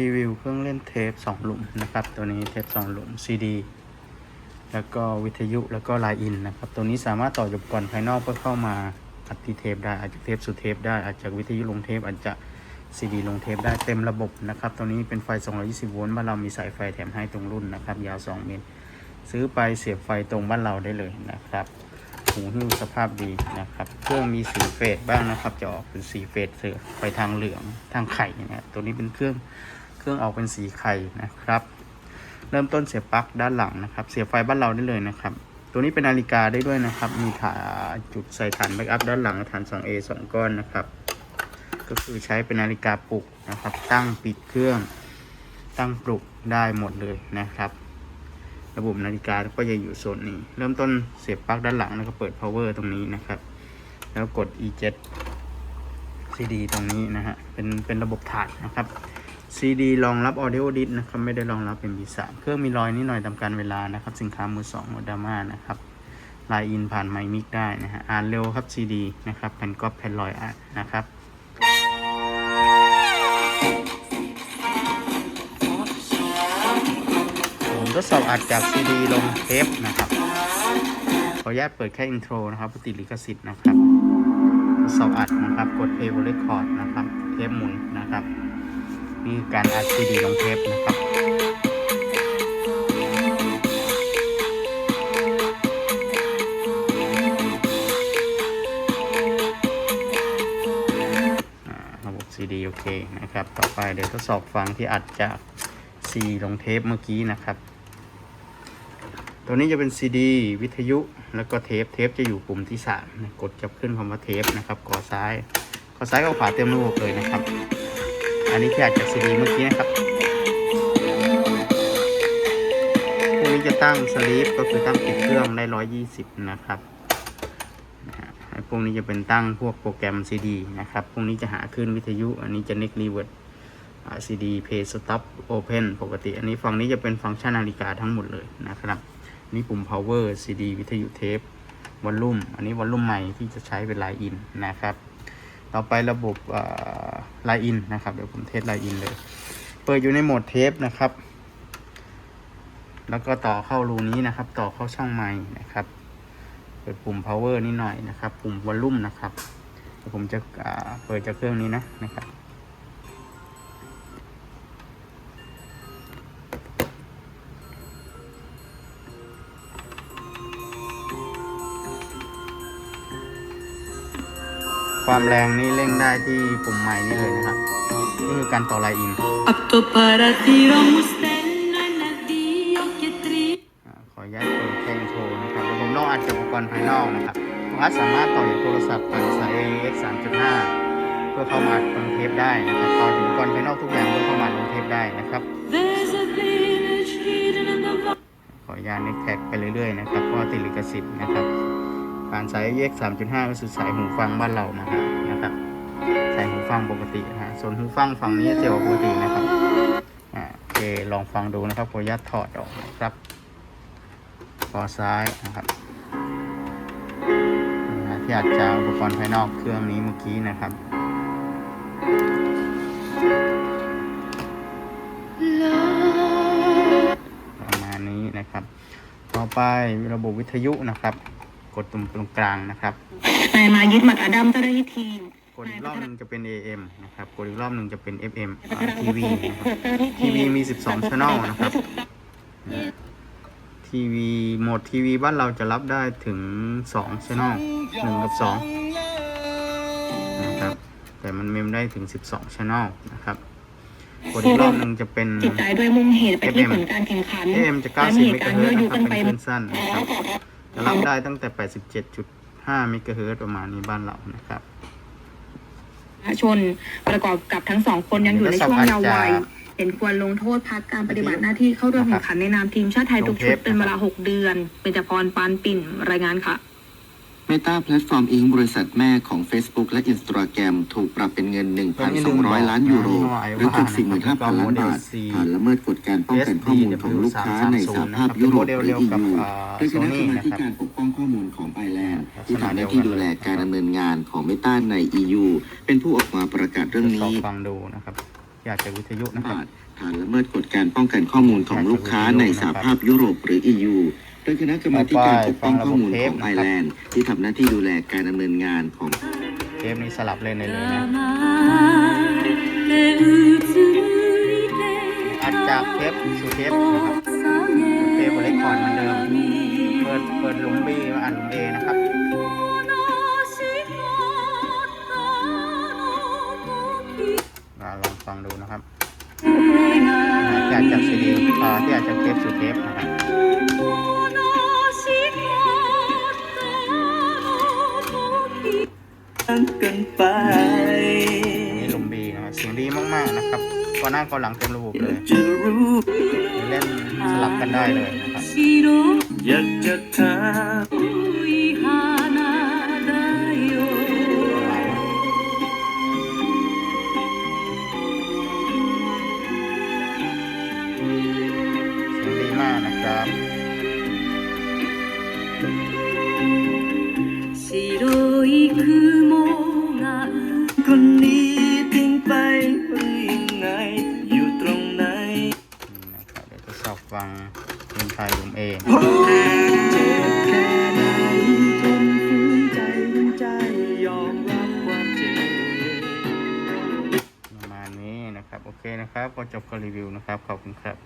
รีวิวเครื่องเล่นเทปสองหลุมนะครับ ตัวนี้เทปสองหลุม CD แล้วก็วิทยุแล้วก็ไลน์อินนะครับ ตัวนี้สามารถต่ออุปกรณ์ภายนอกเพื่อเข้ามาอัดที่เทปได้อาจจะเทปสู่เทปได้อาจจะวิทยุลงเทปอาจจะ CD ลงเทปได้เต็มระบบนะครับ ตัวนี้เป็นไฟ 220 โวลต์บ้านเรามีสายไฟแถมให้ตรงรุ่นนะครับ ยาว 2 เมตร ซื้อไปเสียบไฟตรงบ้านเราได้เลยนะครับหูหิ้วสภาพดีนะครับ เครื่องมีสีเฟดบ้างนะครับ จะออกเป็นสีเฟดเสือไปทางเหลืองทางไข่นะตัวนี้เป็นเครื่อง เครื่องออกเป็นสีไข่นะครับ เริ่มต้นเสียบปลั๊กด้านหลังนะครับ เสียบไฟบ้านเราได้เลยนะครับ ตัวนี้เป็นนาฬิกาได้ด้วยนะครับ มีฐานจุดใส่ฐานแบ็กอัพด้านหลังฐาน 2A 2 ก้อนนะครับ ก็คือใช้เป็นนาฬิกาปลุกนะครับ ตั้งปิดเครื่อง ตั้งปลุกได้หมดเลยนะครับ ระบบนาฬิกาก็จะอยู่โซนนี้ เริ่มต้นเสียบปลั๊กด้านหลังแล้วก็เปิด power ตรงนี้นะครับ แล้วกด e7 CD ตรงนี้นะฮะ เป็น เป็นระบบถาดนะครับ CD รองรับ audio disc นะครับ ไม่ได้รองรับ MP3 เครื่องมีรอยนิดหน่อยตามการเวลานะครับ สินค้ามือสองโมดามานะครับไลน์อินผ่านไมค์มิกได้นะฮะอ่านเร็วครับ CD นะครับแผ่นก๊อปแผ่นลอยอ่านนะครับผมทดสอบอัดจาก CD ลงเทปนะครับ ขออนุญาตเปิดแค่อินโทรนะครับปฏิลิขสิทธิ์นะครับทดสอบอัดนะครับ กด play record นะครับ เทปหมุนนะครับ นี่การอัด CD ลงเทปนะครับระบบ CD โอเคนะครับ ต่อไปเดี๋ยวทดสอบฟังที่อัดจาก C ลงเทปเมื่อกี้นะครับ ตัวนี้จะเป็น CD วิทยุแล้วก็เทปเทปจะอยู่ปุ่มที่3กดจะขึ้นคำว่าเทปนะครับกอซ้ายกอซ้ายกับขวาเต็มระบบเลยนะครับ อันนี้ที่อัดจาก CD เมื่อกี้นะครับพวกนี้จะตั้งสลีปก็คือตั้งปิดเครื่องได้120นะครับนะฮะไอ้พวกนี้จะเป็นตั้งพวกโปรแกรม CD นะครับ พวกนี้จะหาขึ้นวิทยุ อันนี้จะ next reverse อ่า CD play stop open ปกติ อันนี้ฝั่งนี้จะเป็นฟังก์ชันนาฬิกาทั้งหมดเลยนะครับ นี่ปุ่ม power CD วิทยุเทปวอลลุ่ม อันนี้วอลลุ่มใหม่ที่จะใช้เป็นไลน์อินนะครับ ต่อไประบบไลน์อินนะครับ เดี๋ยวผมเทสไลน์อินเลย เปิดอยู่ในโหมดเทปนะครับ แล้วก็ต่อเข้ารูนี้นะครับ ต่อเข้าช่องไม้นะครับ เปิดปุ่ม power นิดหน่อยนะครับ ปุ่มวอลลุ่มนะครับเดี๋ยวผมจะเปิดจากเครื่องนี้นะนะครับ ความแรงนี่เร่งได้ที่ปุ่มใหม่นี่เลยนะครับ นี่คือการต่อไลน์อินขออนุญาตเปิดแค่อินโทนะครับ ผมลองอัดจากอุปกรณ์ภายนอกนะครับทุกท่านสามารถต่อจากโทรศัพท์ผ่านสาย AX 3.5 เพื่อเข้ามาอัดลงเทปได้นะครับ ต่อจากอุปกรณ์ภายนอกทุกอย่างเพื่อเข้ามาลงเทปได้นะครับ ขออนุญาตเน็กแท็กไปเรื่อยๆนะครับเพราะติดลิขสิทธิ์นะครับ ผ่านสาย AX 3.5 ก็คือสายหูฟังบ้านเรานะฮะนะครับ สายหูฟังปกตินะฮะส่วนหูฟังฝั่งนี้จะออกปกตินะครับอ่าโอเคลองฟังดูนะครับขออนุญาตถอดออกนะครับคอซ้ายนะครับนะฮะที่อาจจะอุปกรณ์ภายนอกเครื่องนี้เมื่อกี้นะครับประมาณนี้นะครับ ต่อไประบบวิทยุนะครับ กดตรงตรงกลางนะครับนายมายึดหมัดอดัมเจ้าหน้าที่ทีมกดอีกรอบหนึ่งจะเป็น AM นะครับกดอีกรอบหนึ่งจะเป็น FM ทีวีนะครับทีวีมี 12ช่องนะครับทีวีโหมดทีวีบ้านเราจะรับได้ถึง2ช่อง1กับ2นะครับ แต่มันเมมได้ถึง 12ช่องนะครับกดอีกรอบหนึ่งจะเป็นจิตใจด้วยมุ่งเหตุไปที่ผลการแข่งขัน AM จะ90และเมเหตุกะการณ์เฮิยั่รวตยุนะครับกันเป็นไปคลื่นสั้นนะครับ จะรับได้ตั้งแต่ 87.5 เมกะเฮิรตซ์ประมาณนี้บ้านเรานะครับประชาชนประกอบกับทั้งสองคนยังอยู่ในช่วงเยาว์วัยเห็นควรลงโทษพักการปฏิบัติหน้าที่เข้าร่วมแข่งขันในนามทีมชาติไทยทุกชุดเป็นเวลา 6 เดือน เป็นจพรปานปิ่นรายงานค่ะ Meta Platform Inc. บริษัทแม่ของ Facebook และ Instagram ถูกปรับเป็นเงิน 1,200 ล้านยูโร หรือเกือบ45,000 ล้านบาทฐานละเมิดกฎการป้องกันข้อมูลของลูกค้าในสหภาพยุโรปหรือ EU โดยคณะกรรมาธิการปกป้องข้อมูลของไอร์แลนด์ที่ทำหน้าที่ดูแลการดำเนินงานของ Meta ใน EU เป็นผู้ออกมาประกาศเรื่องทดสอบนี้ฟังดูนะครับอยากจะวิทยุนะครับบาทฐานละเมิดกฎการป้องกันข้อมูลของลูกค้าในสหภาพยุโรปหรือ EU โดยคณะกรรมาธิการปกป้องข้อมูลของไอร์แลนด์ที่ทำหน้าที่ดูแลการดำเนินงานของเทปนี้สลับเล่นได้เลยนะอัดจากเทปสู่เทปนะครับเทปเล็กก่อนเหมือนเดิม เปิดเปิดหลุมบีมาอัดหลุมเอนะครับมาลองฟังดูนะครับที่อาจจากซีดีอ่าที่อาจจากเทปสู่เทปนะครับ กันไปอันนี้หลุมบีนะครับเสียงดีมากๆนะครับก็หน้าก็หลังเต็มระบบเลยจะรู้เล่นสลับกันได้เลยนะครับอยากจะถาม ประมาณนี้นะครับ โอเคนะครับ ก็จบการรีวิวนะครับ ขอบคุณครับ